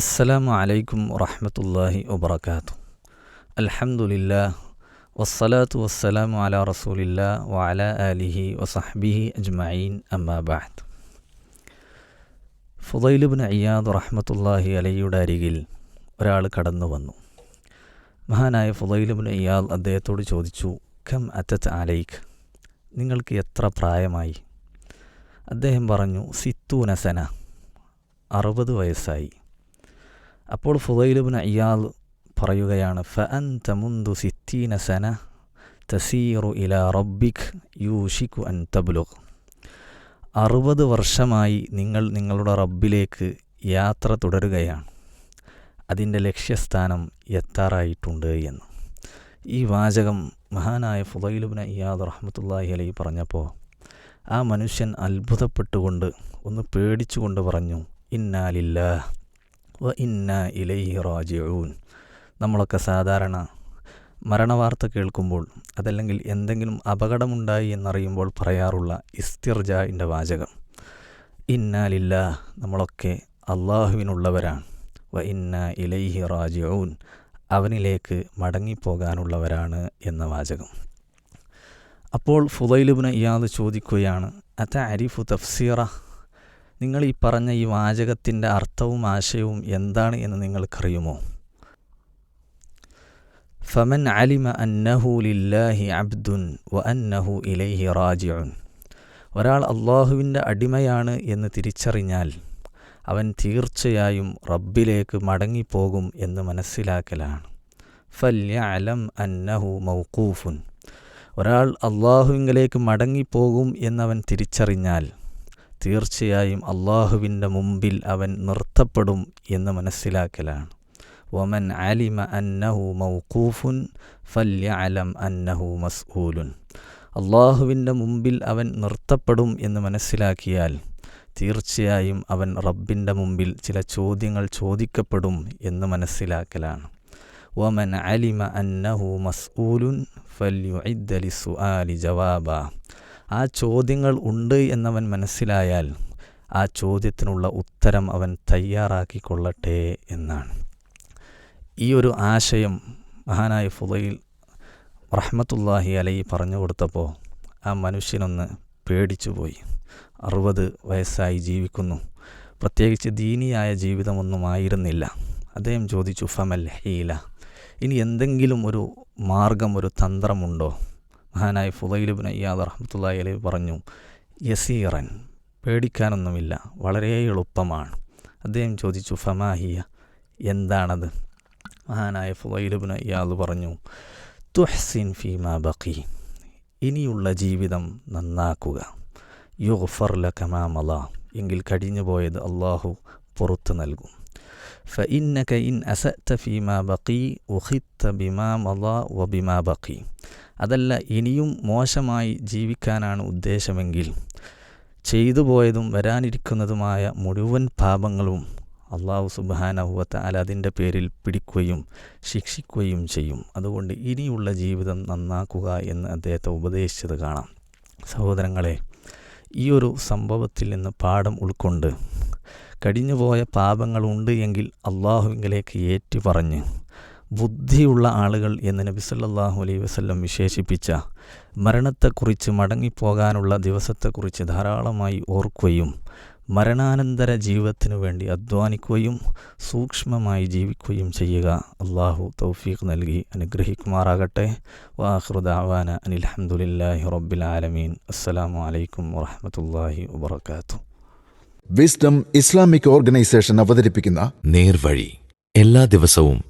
അസ്സലാമു അലൈക്കും വറഹമത്തല്ലാഹി വബർക്കാത്തു അൽഹംദുലില്ലാ വസ്സലാത്തു വസ്സലാമു അല റസൂലില്ല വഅല ആലിഹി വസഹ്ബിഹി അജ്മഈൻ അമ്മാബാദ് ഫുദൈലുബിൻ അയ്യാദ് റഹ്മത്തുല്ലാഹി അലയുടെ അരികിൽ ഒരാൾ കടന്നു വന്നു. മഹാനായ ഫുദൈലുബിൻ അയ്യാദ് അദ്ദേഹത്തോട് ചോദിച്ചു ഖം അറ്റത്ത് അലൈഖ് നിങ്ങൾക്ക് എത്ര പ്രായമായി? അദ്ദേഹം പറഞ്ഞു സിത്തൂനസന അറുപത് വയസ്സായി. അപ്പോൾ ഫുദൈലുബിൻ അയ്യാദ് പറയുകയാണ് ഫ അൻ തമുന്തു സിത്തീന സന തസീറു ഇല റബ്ബിഖ് യൂഷിഖു അൻ തബ്ലുഖ് അറുപത് വർഷമായി നിങ്ങൾ നിങ്ങളുടെ റബ്ബിലേക്ക് യാത്ര തുടരുകയാണ്. അതിന്റെ ലക്ഷ്യസ്ഥാനം എത്താറായിട്ടുണ്ട് എന്ന്. ഈ വാചകം മഹാനായ ഫുദൈലുബിൻ അയ്യാദ് റഹ്മത്തുല്ലാഹി അലൈ പറഞ്ഞപ്പോൾ ആ മനുഷ്യൻ അത്ഭുതപ്പെട്ടുകൊണ്ട് ഒന്ന് പേടിച്ചുകൊണ്ട് പറഞ്ഞു ഇന്നാലില്ല വ ഇന്ന ഇലൈഹി റാജിഊൻ. നമ്മളൊക്കെ സാധാരണ മരണവാർത്ത കേൾക്കുമ്പോൾ അതല്ലെങ്കിൽ എന്തെങ്കിലും അപകടമുണ്ടായി എന്നറിയുമ്പോൾ പറയാറുള്ള ഇസ്തിർജാന്റെ വാചകം. ഇന്നാലില്ല നമ്മളൊക്കെ അള്ളാഹുവിനുള്ളവരാണ്. വ ഇന്ന ഇലൈഹി റാജിഊൻ അവനിലേക്ക് മടങ്ങിപ്പോകാനുള്ളവരാണ് എന്ന വാചകം. അപ്പോൾ ഫുദൈലുബിന് ഇയാദ് ചോദിക്കുകയാണ് അത അരിഫു തഫ്സീറ? നിങ്ങൾ ഈ പറഞ്ഞ ഈ വാചകത്തിന്റെ അർത്ഥവും ആശയവും എന്താണ് എന്ന് നിങ്ങൾക്കറിയുമോ? ഫമൻ അലിമ അന്നഹു ലില്ലാഹി അബ്ദുൻ വ അന്നഹു ഇലൈഹി റാജിഉൻ. ഒരാൾ അള്ളാഹുവിന്റെ അടിമയാണ് എന്ന് തിരിച്ചറിഞ്ഞാൽ അവൻ തീർച്ചയായും റബ്ബിലേക്ക് മടങ്ങിപ്പോകും എന്ന് മനസ്സിലാക്കലാണ്. ഫല്യഅലം അന്നഹു മൗക്കൂഫുൻ ഒരാൾ അള്ളാഹുവിങ്കലേക്ക് മടങ്ങിപ്പോകും എന്നവൻ തിരിച്ചറിഞ്ഞാൽ തീർച്ചയായും അള്ളാഹുവിന്റെ മുമ്പിൽ അവൻ നിർത്തപ്പെടും എന്ന് മനസ്സിലാക്കലാണ്. ഒമൻ അലിമ അന്നഹു മൗക്കൂഫുൻ ഫല്യഅലം അന്നഹു മസ്ഊലുൻ. അള്ളാഹുവിന്റെ മുമ്പിൽ അവൻ നിർത്തപ്പെടും എന്ന് മനസ്സിലാക്കിയാൽ തീർച്ചയായും അവൻ റബ്ബിന്റെ മുമ്പിൽ ചില ചോദ്യങ്ങൾ ചോദിക്കപ്പെടും എന്ന് മനസ്സിലാക്കലാണ്. ഒമൻ അലിമ അന്നഹു മസ്ഊലുൻ ഫല്യുഇദ്ദലി സുആലി ജവാബ. ആ ചോദ്യങ്ങൾ ഉണ്ട് എന്നവൻ മനസ്സിലായാൽ ആ ചോദ്യത്തിനുള്ള ഉത്തരം അവൻ തയ്യാറാക്കിക്കൊള്ളട്ടെ എന്നാണ്. ഈ ഒരു ആശയം മഹാനായ ഫുദയിൽ റഹ്മത്തുല്ലാഹി അലൈ പറഞ്ഞു കൊടുത്തപ്പോൾ ആ മനുഷ്യനൊന്ന് പേടിച്ചുപോയി. അറുപത് വയസ്സായി ജീവിക്കുന്നു. പ്രത്യേകിച്ച് ദീനിയായ ജീവിതമൊന്നും ആയിരുന്നില്ല. അദ്ദേഹം ചോദിച്ചു ഫമൽ ഹീല? ഇനി എന്തെങ്കിലും ഒരു മാർഗം ഒരു തന്ത്രമുണ്ടോ? മഹാനായ ഫുദൈലുബിൻ അയ്യാദ് റഹ്മത്തുല്ലാഹി അലൈ പറഞ്ഞു യസീറൻ പേടിക്കാനൊന്നുമില്ല വളരെ എളുപ്പമാണ് അദ്ദേഹം ചോദിച്ചു ഫമാഹിയ എന്താണത് മഹാനായ ഫുദൈലുബിൻ അയ്യാദ് പറഞ്ഞു തുഹ്സിൻ ഫീമാ ബഖി ഇനിയുള്ള ജീവിതം നന്നാക്കുക യുഗ്ഫർ ലക്കമാമല എങ്കിൽ കഴിഞ്ഞു പോയത് അള്ളാഹു പുറത്തു നൽകും فإنك إن أسأت فيما بقي أخذت بما مضى وبما بقي അതല്ല ഇനിയും മോശമായി ജീവിക്കാനാണ് ഉദ്ദേശമെങ്കിൽ ചെയ്തു പോയതും വരാനിരിക്കുന്നതുമായ മുഴുവൻ പാപങ്ങളും അള്ളാഹു സുബാനഹുവത്ത് അല അതിന്റെ പേരിൽ പിടിക്കുകയും ശിക്ഷിക്കുകയും ചെയ്യും. അതുകൊണ്ട് ഇനിയുള്ള ജീവിതം നന്നാക്കുക എന്ന് അദ്ദേഹത്തെ ഉപദേശിച്ചത് കാണാം. സഹോദരങ്ങളെ ഈ ഒരു സംഭവത്തിൽ നിന്ന് പാഠം ഉൾക്കൊണ്ട് കഴിഞ്ഞുപോയ പാപങ്ങളുണ്ട് എങ്കിൽ അള്ളാഹുവിങ്കിലേക്ക് ഏറ്റു പറഞ്ഞ് ബുദ്ധിയുള്ള ആളുകൾ എന്ന് നബി സല്ലല്ലാഹു അലൈഹി വസല്ലം വിശേഷിപ്പിച്ച മരണത്തെക്കുറിച്ച് മടങ്ങിപ്പോകാനുള്ള ദിവസത്തെക്കുറിച്ച് ധാരാളമായി ഓർക്കുകയും മരണാനന്തര ജീവിതത്തിനു വേണ്ടി അധ്വാനിക്കുകയും സൂക്ഷ്മമായി ജീവിക്കുകയും ചെയ്യുക. അള്ളാഹു തൗഫീഖ് നൽകി അനുഗ്രഹിക്കുമാറാകട്ടെ. വാഹൃദാവാന അനിൽഹമുല്ലാഹി റബ്ബിൽ ആലമീൻ. അസ്സലാമു അലൈക്കും വറഹമത്തല്ലാഹി വബർക്കാത്തു വിസ്ഡം ഇസ്ലാമിക് ഓർഗനൈസേഷൻ അവതരിപ്പിക്കുന്ന നേർവഴി എല്ലാ ദിവസവും